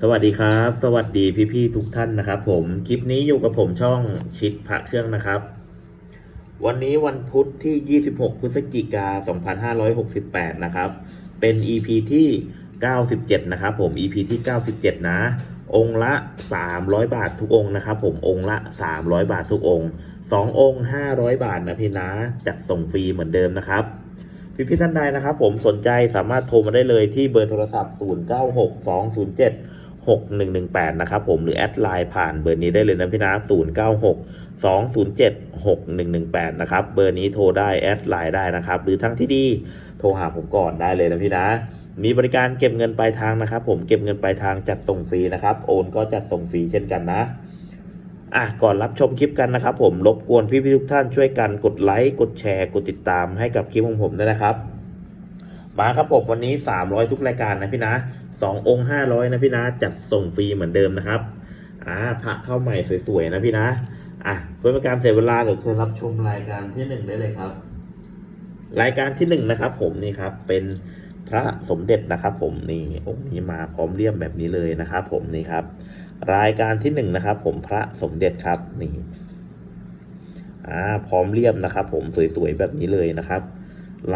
สวัสดีครับ สวัสดีพี่ๆทุกท่านนะครับ ผมคลิปนี้อยู่กับผมช่องชิดพระเครื่องนะครับ วันนี้วันพุธที่ 26 พฤศจิกา 2568 นะครับ เป็น EP ที่ 97 นะครับ ผม EP ที่ 97 นะ องค์ละ 300 บาททุกองค์นะครับ ผมองค์ละ 300 บาททุกองค์2องค์ 500 บาทนะพี่นะจัดส่งฟรีเหมือนเดิมนะครับพี่พี่ท่านใดนะครับ ผมสนใจสามารถโทรมาได้เลยที่เบอร์โทรศัพท์ 096207 6118 นะครับผมหรือแอดไลน์ผ่านเบอร์นี้ได้เลยนะพี่นะ096 207 6118 นะครับเบอร์นี้โทรได้แอดไลน์ได้นะครับ หรือทั้งที่ดีโทรหาผมก่อนได้เลยนะพี่นะ มีบริการเก็บเงินปลายทางนะครับ ผมเก็บเงินปลายทางจัดส่งฟรีนะครับ โอนก็จัดส่งฟรีเช่นกันนะอะก่อนรับชมคลิปกันนะครับ ผมรบกวนพี่ๆทุกท่านช่วยกันกดไลค์กดแชร์กดติดตามให้กับคลิปของผมด้วยนะครับ มาครับผมวันนี้ 300 ทุกรายการนะพี่นะ สององค์500นะพี่นะ จัดส่งฟรีเหมือนเดิมนะครับอ่าพระเข้าใหม่สวยๆนะพี่นะอะเพื่อเป็นการเสียเวลาเดี๋ยวเชิญรับชมรายการที่หนึ่งได้เลยครับ รายการที่หนึ่งนะครับ ผมนี่ครับเป็นพระสมเด็จนะครับ ผมนี่องค์นี้มาพร้อมเลี่ยมแบบนี้เลยนะครับ ผมนี่ครับ รายการที่หนึ่งนะครับ ผมพระสมเด็จครับนี่อ่าพร้อมเลี่ยมนะครับ ผมสวยๆแบบนี้เลยนะครับ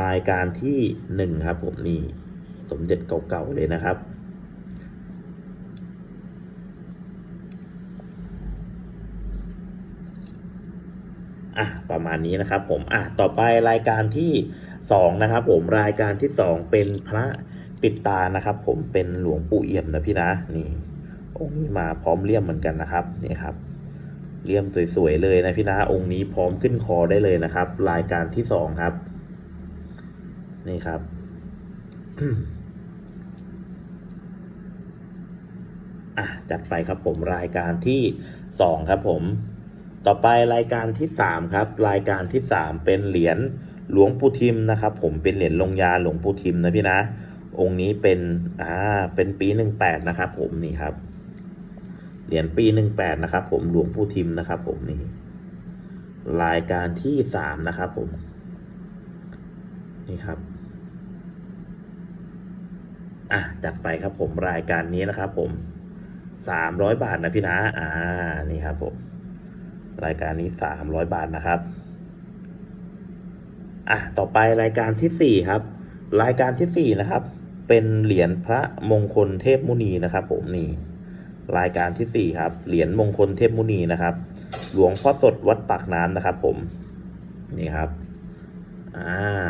รายการที่หนึ่งครับ ผมนี่สมเด็จเก่าๆเลยนะครับ อะประมาณนี้นะครับผมอะต่อไปรายการที่สองนะครับผมรายการที่สองเป็นพระปิดตานะครับผมเป็นหลวงปู่เอี่ยมนะพี่นะนี่องค์นี้มาพร้อมเลี่ยมเหมือนกันนะครับนี่ครับเลี่ยมสวยๆเลยนะพี่นะองค์นี้พร้อมขึ้นคอได้เลยนะครับ รายการที่สองครับ นี่ครับอะจัดไปครับผมรายการที่สองครับผม ต่อไปรายการที่สามครับ รายการที่สามเป็นเหรียญหลวงปู่ทิมนะครับ ผมเป็นเหรียญลงยาหลวงปู่ทิมนะพี่นะ องค์นี้เป็นอ่าเป็นปีหนึ่งแปดนะครับ ผมนี่ครับ เหรียญปีหนึ่งแปดนะครับ ผมหลวงปู่ทิมนะครับ ผมนี่รายการที่สามนะครับ ผม นี่ครับอะจัดไปครับผมรายการนี้นะครับ ผมสามร้อยบาทนะพี่นะอ่านี่ครับผม รายการนี้สามร้อยบาทนะครับอะต่อไปรายการที่สี่ครับ รายการที่สี่นะครับ เป็นเหรียญพระมงคลเทพมุนีนะครับ ผมนี่รายการที่สี่ครับ เหรียญมงคลเทพมุนีนะครับ หลวงพ่อสดวัดปากน้ำนะครับ ผมนี่ครับอ่า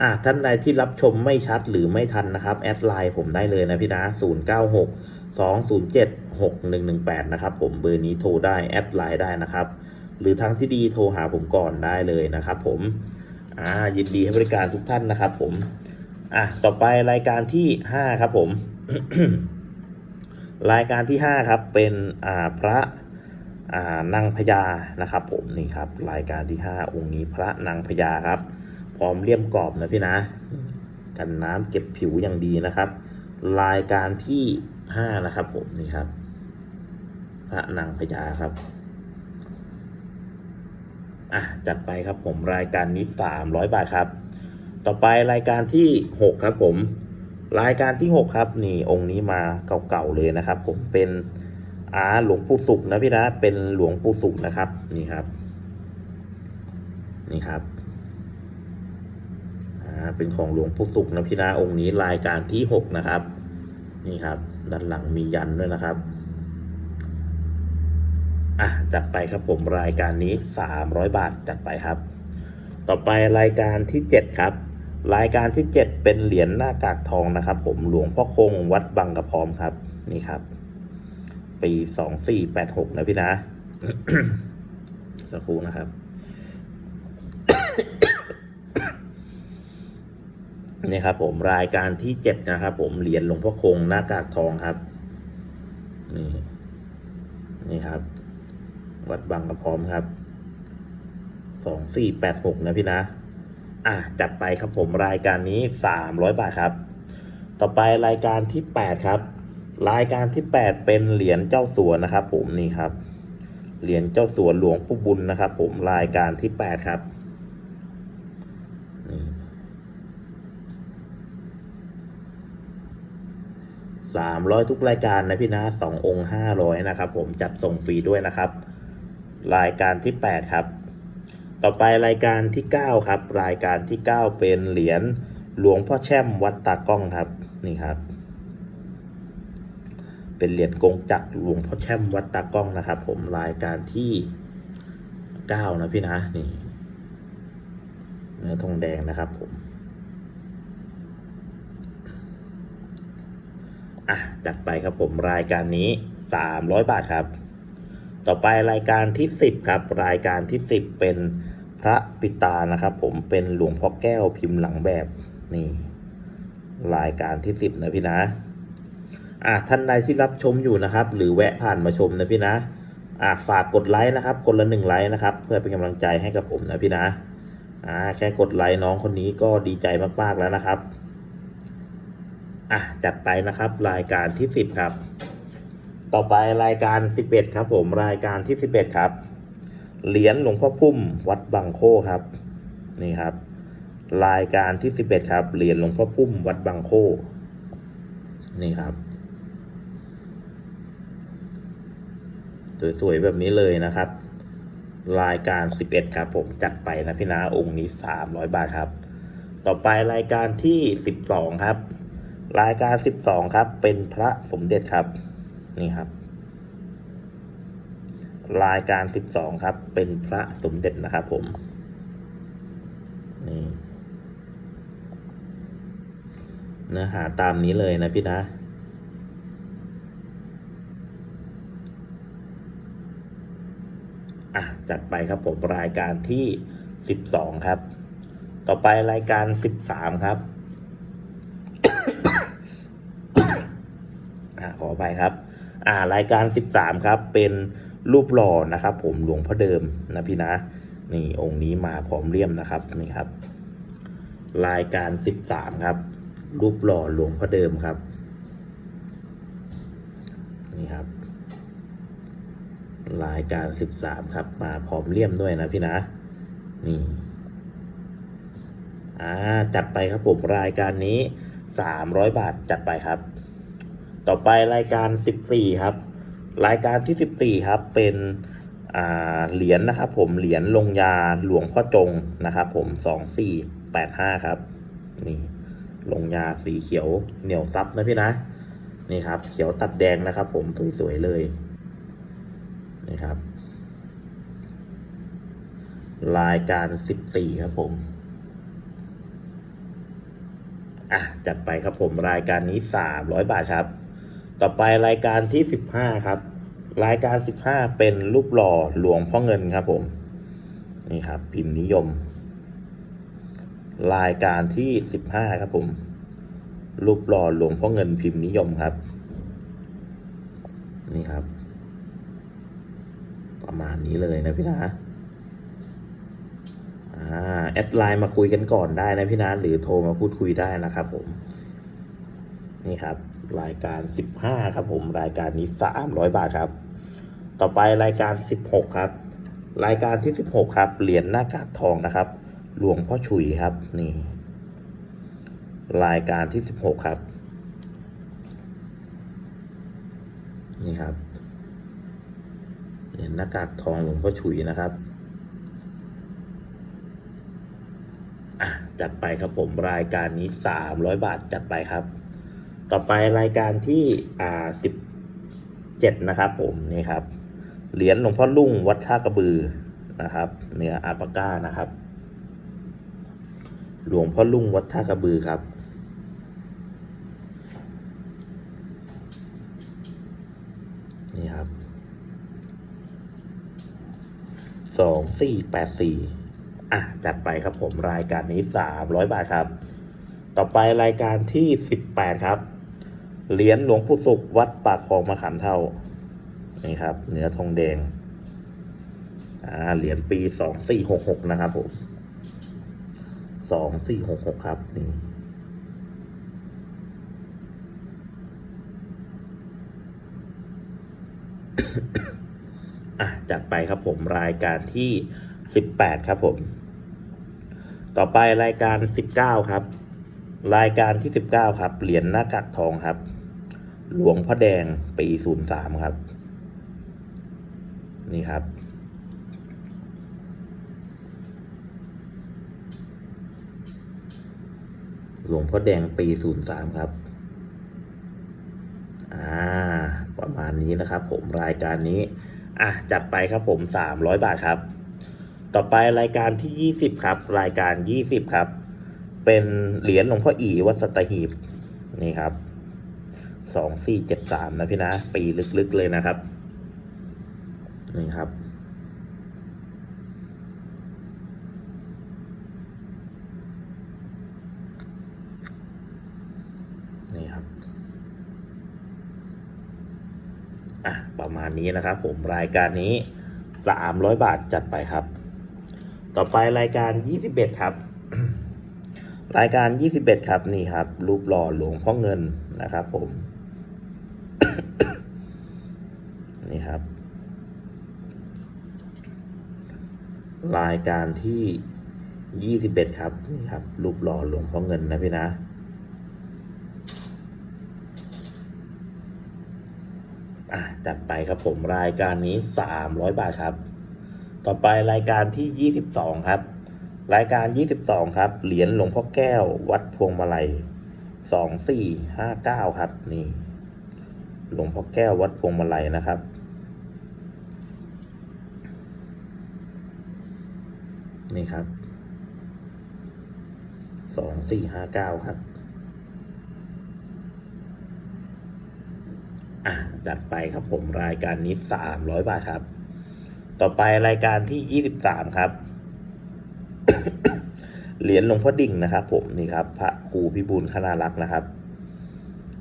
อะท่านใดที่รับชมไม่ชัดหรือไม่ทันนะครับ แอดไลน์ผมได้เลยนะพี่นะ 0 9 6 2 0 7 6 1 1 8 นะครับผมเบอร์นี้โทรได้แอดไลน์ได้นะครับ หรือทางที่ดีโทรหาผมก่อนได้เลยนะครับผมอ่ายินดีให้บริการทุกท่านนะครับผมอะต่อไปรายการที่ 5 ครับผม รายการที่ 5 ครับเป็นอ่าพระอ่านางพญานะครับ ผมนี่ครับ รายการที่ 5 องค์นี้พระนางพญาครับ พร้อมเลี่ยมกรอบนะพี่นะ กันน้ำเก็บผิวอย่างดีนะครับ รายการที่ห้านะครับผมนี่ครับ พระนางพญาครับ อะ จัดไปครับผมรายการนี้สามร้อยบาทครับ ต่อไปรายการที่หกครับผม รายการที่หกครับ นี่องค์นี้มาเก่าๆเลยนะครับ ผมเป็นอาหลวงปู่สุขนะพี่นะเป็นหลวงปู่สุขนะครับ นี่ครับ นี่ครับเป็นของหลวงปู่สุขนะพี่นะองค์นี้รายการที่หกนะครับ นี่ครับ ด้านหลังมียันด้วยนะครับ อะจัดไปครับผมรายการนี้สามร้อยบาทจัดไปครับ ต่อไปรายการที่เจ็ดครับ รายการที่เจ็ดเป็นเหรียญหน้ากากทองนะครับ ผมหลวงพ่อคงวัดบางกระพร้อมครับนี่ครับ ปีสองสี่แปดหกนะพี่นะสักครู่นะครับนี่ครับผมรายการที่เจ็ดนะครับ ผมเหรียญหลวงพ่อคงหน้ากากทองครับ นี่นี่ครับ วัดบางกระพร้อมครับสองสี่แปดหกนะพี่นะ อะจัดไปครับผมรายการนี้สามร้อยบาทครับ ต่อไปรายการที่แปดครับ รายการที่แปดเป็นเหรียญเจ้าสัวนะครับ ผมนี่ครับ เหรียญเจ้าสัวหลวงปู่บุญนะครับ ผมรายการที่แปดครับสามร้อยทุกรายการนะพี่นะสององค์ห้าร้อยนะครับผมจัดส่งฟรีด้วยนะครับ รายการที่แปดครับ ต่อไปรายการที่เก้าครับ รายการที่เก้าเป็นเหรียญหลวงพ่อแช่มวัดตากล้องครับนี่ครับ เป็นเหรียญกงจักรหลวงพ่อแช่มวัดตากล้องนะครับ ผมรายการที่เก้านะพี่นะนี่เนื้อทองแดงนะครับผมอะจัดไปครับผมรายการนี้ 300 บาทครับ ต่อไปรายการที่ 10 ครับ รายการที่ 10 เป็นพระปิตานะครับ ผมเป็นหลวงพ่อแก้วพิมพ์หลังแบบนี่รายการที่ 10 นะพี่นะอะท่านใดที่รับชมอยู่นะครับ หรือแวะผ่านมาชมนะพี่นะอะฝากกดไลค์นะครับคนละหนึ่งไลค์นะครับ เพื่อเป็นกำลังใจให้กับผมนะพี่นะอ่าแค่กดไลค์น้องคนนี้ก็ดีใจมากๆแล้วนะครับอะจัดไปนะครับรายการที่สิบครับ ต่อไปรายการสิบเอ็ดครับ ผมรายการที่สิบเอ็ดครับ เหรียญหลวงพ่อพุ่มวัดบางโคครับ นี่ครับ รายการที่สิบเอ็ดครับ เหรียญหลวงพ่อพุ่มวัดบางโค นี่ครับ สวยๆแบบนี้เลยนะครับรายการ 11 ครับผมจัดไปนะพี่นะองค์นี้ 300 บาทครับ ต่อไปรายการที่ 12 ครับ รายการ 12 ครับ เป็นพระสมเด็จครับ นี่ครับ รายการ12ครับ เป็นพระสมเด็จนะครับผม นี่เนื้อหาตามนี้เลยนะพี่นะอะจัดไปครับผมรายการที่ 12 ครับ ต่อไปรายการ 13 ครับ อะขอไปครับ อ่ารายการ 13 ครับ เป็นรูปหล่อนะครับ ผมหลวงพ่อเดิมนะพี่นะนี่องค์นี้มาพร้อมเลี่ยมนะครับนี่ครับ รายการ 13 ครับ รูปหล่อหลวงพ่อเดิมครับนี่ครับ รายการ 13 ครับ มาพร้อมเลี่ยมด้วยนะพี่นะนี่อ่าจัดไปครับผมรายการนี้ 300 บาทจัดไปครับ ต่อไปรายการ 14 ครับ รายการที่ 14 ครับ เป็นเหรียญนะครับ ผมเหรียญลงยาหลวงพ่อจงนะครับผม 2485 ครับ นี่ลงยาสีเขียวเหนียวซับนะพี่นะ นี่ครับ เขียวตัดแดงนะครับผมสวยๆเลย นี่ครับ รายการ 14 ครับผมอะจัดไปครับผมรายการนี้ 300 บาทครับ ต่อไปรายการที่ 15 ครับ รายการ 15 เป็นรูปหล่อหลวงพ่อเงินครับผม นี่ครับ พิมพ์นิยม รายการที่ 15 ครับผม รูปหล่อหลวงพ่อเงินพิมพ์นิยมครับ นี่ครับ ประมาณนี้เลยนะพี่นะอ่าแอดไลน์มาคุยกันก่อนได้นะพี่นะหรือโทรมาพูดคุยได้นะครับผม นี่ครับ รายการ 15 ครับผมรายการนี้ 300 บาทครับ ต่อไปรายการ 16 ครับ รายการที่ 16 ครับเหรียญหน้ากากทองนะครับ หลวงพ่อฉุยครับนี่ รายการที่ 16 ครับนี่ครับเหรียญหน้ากากทองหลวงพ่อฉุยนะครับอะจัดไปครับผมรายการนี้ 300 บาทจัดไปครับ ต่อไปรายการที่อ่า17นะครับ ผมนี่ครับ เหรียญหลวงพ่อลุ่งวัดท่ากระบือนะครับเนื้ออาปาก้านะครับ หลวงพ่อลุ่งวัดท่ากระบือครับนี่ครับสองสี่แปดสี่อะ จัดไปครับผมรายการนี้สามร้อยบาทครับ ต่อไปรายการที่สิบแปดครับ เหรียญหลวงปู่สุขวัดปากคลองมะขามเท่า นี่ครับ เนื้อทองแดง อ่า เหรียญปีสองสี่หกหกนะครับผมสองสี่หกหกครับ นี่อะจัดไปครับผมรายการที่18ครับผม ต่อไปรายการ19ครับ รายการที่19ครับ เหรียญหน้ากากทองครับ หลวงพ่อแดงปีศูนย์สามครับ นี่ครับ หลวงพ่อแดงปีศูนย์สามครับ อ่า ประมาณนี้นะครับ ผมรายการนี้ อะ จัดไปครับผมสามร้อยบาทครับ ต่อไปรายการที่ยี่สิบครับ รายการยี่สิบครับ เป็นเหรียญหลวงพ่ออีวัดสตหีบนี่ครับ สองสี่เจ็ดสามนะพี่นะ ปีลึกๆเลยนะครับ นี่ครับ นี่ครับ อะ ประมาณนี้นะครับผมรายการนี้สามร้อยบาทจัดไปครับ ต่อไปรายการยี่สิบเอ็ดครับรายการยี่สิบเอ็ดครับ นี่ครับ รูปหล่อหลวงพ่อเงินนะครับผม นี่ครับ รายการที่ยี่สิบเอ็ดครับนี่ครับ รูปหล่อหลวงพ่อเงินนะพี่นะ อะจัดไปครับผมรายการนี้สามร้อยบาทครับ ต่อไปรายการที่ยี่สิบสองครับ รายการยี่สิบสองครับ เหรียญหลวงพ่อแก้ว วัดพวงมาลัยสองสี่ห้าเก้าครับ นี่ หลวงพ่อแก้ววัดพวงมาลัยนะครับ นี่ครับสองสี่ห้าเก้าครับ อะ จัดไปครับผมรายการนี้สามร้อยบาทครับ ต่อไปรายการที่ยี่สิบสามครับ เหรียญหลวงพ่อดิ่งนะครับ ผมนี่ครับ พระครูพิบูลคณารักษ์นะครับ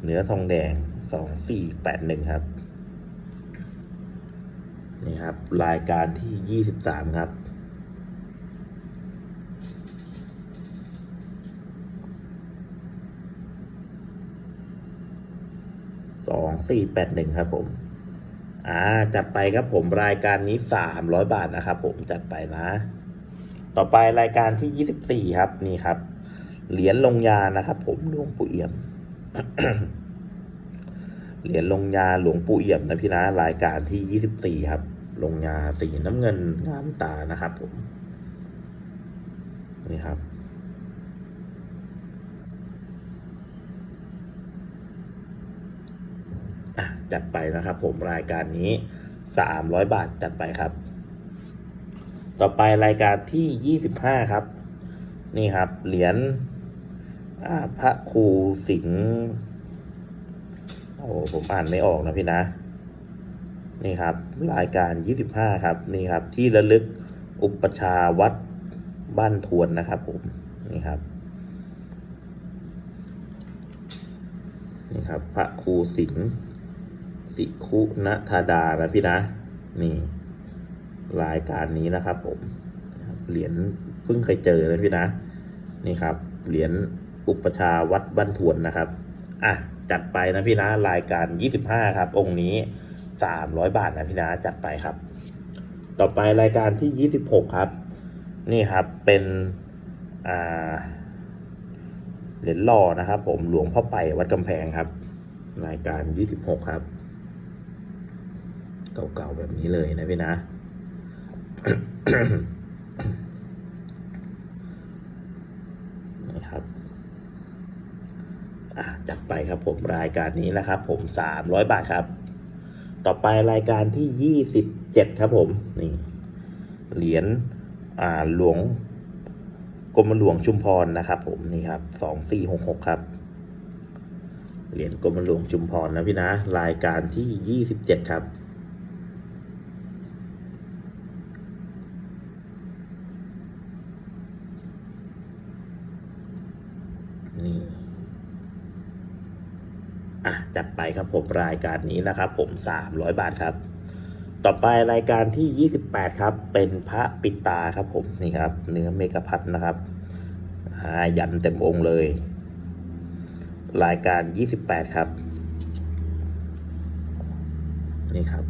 เนื้อทองแดงสองสี่แปดหนึ่งครับนี่ครับ รายการที่ยี่สิบสามครับ สองสี่แปดหนึ่งครับผมอ่าจัดไปครับผมรายการนี้สามร้อยบาทนะครับผมจัดไปนะ ต่อไปรายการที่ยี่สิบสี่ครับนี่ครับ เหรียญลงยานะครับ ผมหลวงปู่เอี่ยม เหรียญลงยาหลวงปู่เอี่ยมนะพี่นะรายการที่ยี่สิบสี่ครับ ลงยาสีน้ำเงินงามตานะครับ ผมนี่ครับ อะ จัดไปนะครับผมรายการนี้สามร้อยบาทจัดไปครับ ต่อไปรายการที่ยี่สิบห้าครับ นี่ครับ เหรียญพระครูสิงห์โอ้ผมอ่านไม่ออกนะพี่นะ นี่ครับ รายการยี่สิบห้าครับ นี่ครับ ที่ระลึกอุปชาวัดบ้านทวนนะครับผม นี่ครับนี่ครับ พระครูสิงห์ สิคุณธาดานะพี่นะ นี่รายการนี้นะครับผมเหรียญเพิ่งเคยเจอนะพี่นะ นี่ครับ เหรียญอุปชาวัดบ้านทวนนะครับ อะ จัดไปนะพี่นะ รายการยี่สิบห้าครับ องค์นี้สามร้อยบาทนะพี่นะจัดไปครับ ต่อไปรายการที่ยี่สิบหกครับ นี่ครับเป็นอ่าเหรียญหล่อนะครับ ผมหลวงพ่อไปวัดกำแพงครับ รายการยี่สิบหกครับ เก่าๆแบบนี้เลยนะพี่นะ นะครับอะจัดไปครับผมรายการนี้นะครับ ผมสามร้อยบาทครับ ต่อไปรายการที่ยี่สิบเจ็ดครับผมนี่เหรียญอ่าหลวงกรมหลวงชุมพรนะครับ ผมนี่ครับสองสี่หกหกครับเหรียญกรมหลวงชุมพรนะพี่นะ รายการที่ยี่สิบเจ็ดครับ จัดไปครับผมรายการนี้นะครับ ผมสามร้อยบาทครับ ต่อไปรายการที่ยี่สิบแปดครับ เป็นพระปิตาครับผมนี่ครับ เนื้อเมกะพัดนะครับอ่ายันเต็มองค์เลย รายการยี่สิบแปดครับ นี่ครับ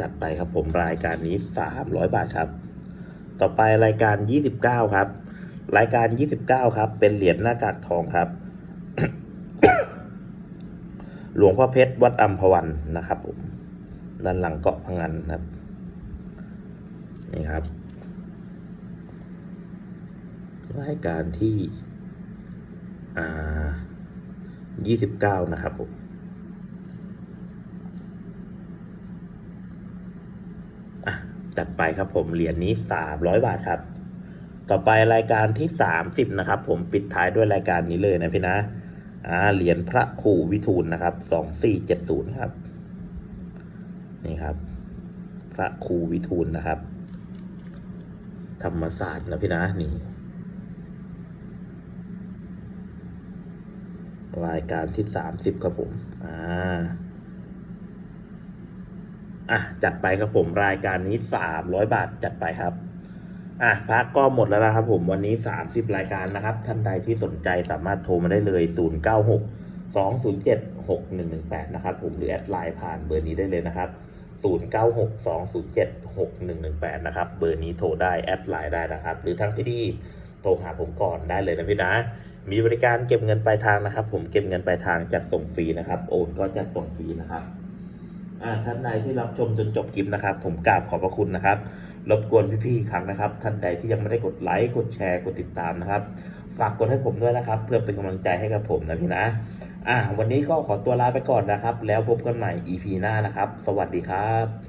จัดไปครับผมรายการนี้สามร้อยบาทครับ ต่อไปรายการยี่สิบเก้าครับ รายการยี่สิบเก้าครับ เป็นเหรียญหน้ากากทองครับ หลวงพ่อเพชรวัดอัมพวันนะครับผมด้านหลังเกาะพังงันครับ นี่ครับ รายการที่ อ่ายี่สิบเก้านะครับผม อะ จัดไปครับผมเหรียญนี้สามร้อยบาทครับ ต่อไปรายการที่สามสิบนะครับ ผมปิดท้ายด้วยรายการนี้เลยนะพี่นะอ่าเหรียญพระครูวิทูลนะครับสองสี่เจ็ดศูนย์ครับ นี่ครับ พระครูวิทูลนะครับ ธรรมศาสตร์นะพี่นะนี่รายการที่สามสิบครับผม อ่า อะจัดไปครับผมรายการนี้สามร้อยบาทจัดไปครับอะพักก็หมดแล้วนะครับผมวันนี้สามสิบรายการนะครับ ท่านใดที่สนใจสามารถโทรมาได้เลยศูนย์เก้าหกสองศูนย์เจ็ดหกหนึ่งหนึ่งแปดนะครับผมหรือแอดไลน์ผ่านเบอร์นี้ได้เลยนะครับศูนย์เก้าหกสองศูนย์เจ็ดหกหนึ่งหนึ่งแปดนะครับเบอร์นี้โทรได้แอดไลน์ได้นะครับ หรือทั้งที่ดีโทรหาผมก่อนได้เลยนะพี่นะมีบริการเก็บเงินปลายทางนะครับ ผมเก็บเงินปลายทางจัดส่งฟรีนะครับ โอนก็จัดส่งฟรีนะครับ ท่านใดที่รับชมจนจบคลิปนะครับ ผมกราบขอบพระคุณนะครับ รบกวนพี่ๆครั้งนะครับ ท่านใดที่ยังไม่ได้กดไลค์กดแชร์กดติดตามนะครับ ฝากกดให้ผมด้วยนะครับ เพื่อเป็นกำลังใจให้กับผมนะพี่นะ อ่า วันนี้ก็ขอตัวลาไปก่อนนะครับ แล้วพบกันใหม่ EP หน้านะครับ สวัสดีครับ